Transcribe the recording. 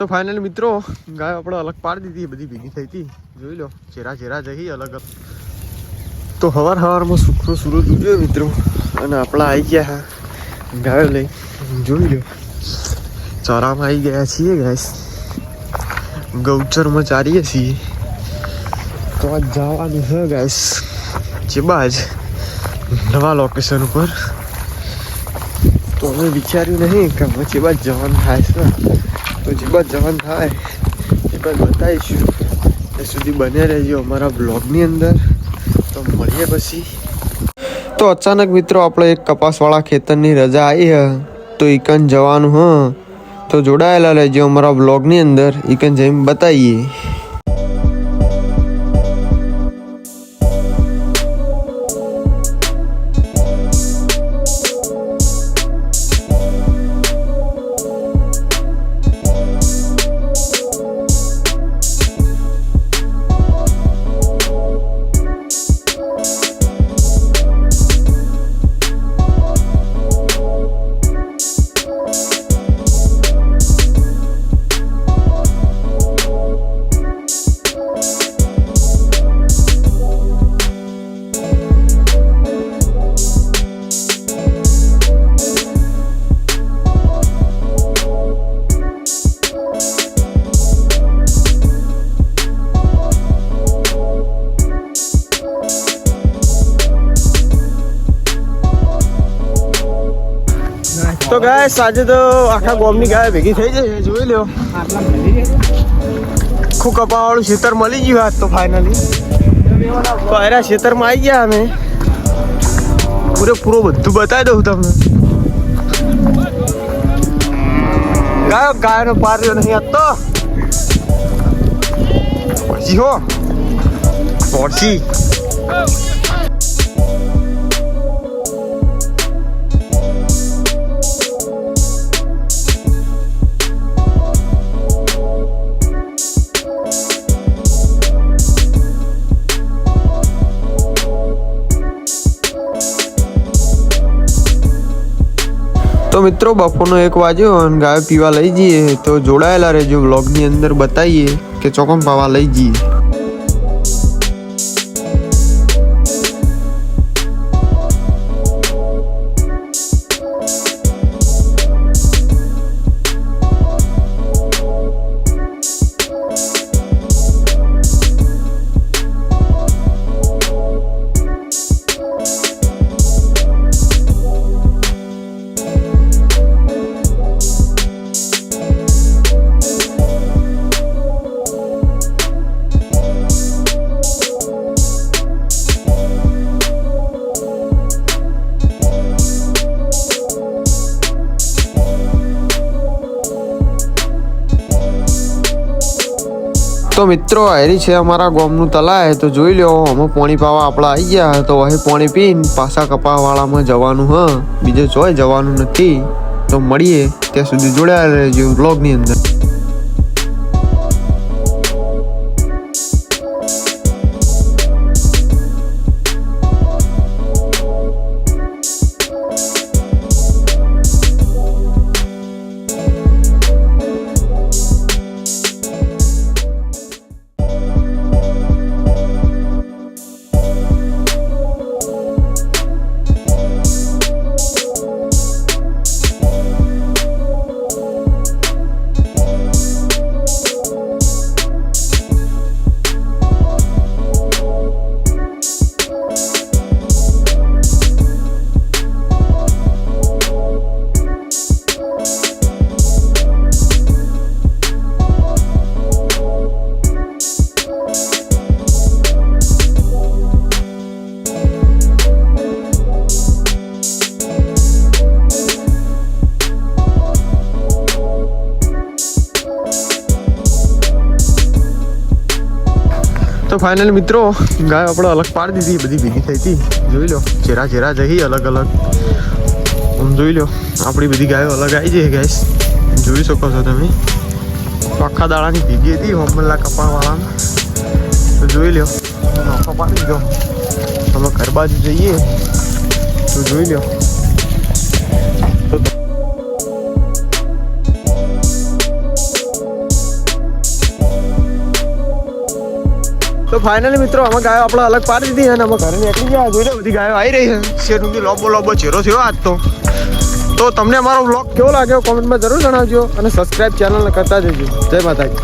તો ફાઇનલી મિત્રો, ગાય આપણે અલગ પાડી દીધી, બધી ભેગી થઈ હતી. જોઈ લો, ચેરા ચેરા જઈ અલગ તો હવાર હવારમાં સુખરો સુરત ઉગ્યો મિત્રો, અને આપણા આવી ગયા હા, ગાયો લઈ. જોઈ લો, ચારામાં આવી ગયા છીએ ગાય ગૌચરમાં ચારીએ છીએ. તો આજ જવાનું છે ગાઈસ ચેબાજ નવા લોકેશન ઉપર. તો અમે વિચાર્યું નહીં કે હવે ચેબાજ જવાનું થાય છે. તો ચેબાજ જવાનું થાય. એ પણ બતાવીશું. ત્યાં સુધી બને રહેજો અમારા બ્લોગની અંદર. તો મળીએ પછી. તો અચાનક મિત્રો આપણે એક કપાસવાળા ખેતરની રજા આવી હ. તો ઈકન જવાનું હ. તો જોડાયેલા રહેજો અમારા બ્લોગની અંદર. ઈકન જઈને બતાવીએ. તો ગાય આજે તો આખા ગોમની ગાય ભેગી થઈ જશે જોઈ લ્યો. આખું કપાવાળું ખેતર મળી ગયું આજ તો ફાઇનલી તો આયરા ખેતરમાં આવી ગયા અમે. પૂરેપૂરો બધું બતાવી દઉં તમને. ગાયો, ગાયનો પાર રહ્યો નહીં તો. પછી હો પોડસી મિત્રો બપોરનો એક વાગ્યો અને ગાય પીવા લઈ જઈએ. તો જોડાયેલા રહેજો વ્લોગની અંદર બતાવીએ કે ચોકમ પાવા લઈ જઈએ. તો મિત્રો હેરી છે અમારા ગામનું તલાય. તો જોઈ લો અમે પોણી પાવા આપણા આવી ગયા. તો અહીં પોણી પીને પાછા કપાવાળામાં જવાનું, હ. બીજે જોય જવાનું નથી. તો મળીએ ત્યાં સુધી જોડાયેલા રહેજો બ્લોગની અંદર. તો ફાઇનલ મિત્રો, ગાય આપણે અલગ પાડી દીધી બધી ભેગી થઈ હતી. જોઈ લો ચેરા ચેરા જઈ, અલગ અલગ. આમ જોઈ લો, આપણી બધી ગાયો અલગ આવી જાય ગાઈસ જોઈ શકો છો તમે. આખા દાડાની ભીગી હતી હોમલા કપાળવાળામાં. તો જોઈ લો નોખો પાડી દીધો. અમે ઘર બાજુ જઈએ. તો જોઈ લો તો ફાઇનલી મિત્રો અમે ગાયો આપણે અલગ પાડી દીધી અને અમે ઘરે નીકળી ગયા. જોઈ લો, બધી ગાયો આવી રહી છે. શેરમાંથી લોબો લોબો ચેરો થયો આજ તો. તો તમને અમારો બ્લોગ કેવો લાગ્યો? કોમેન્ટમાં જરૂર જણાવજો અને સબસ્ક્રાઇબ ચેનલને કરતા જજો. જય માતાજી.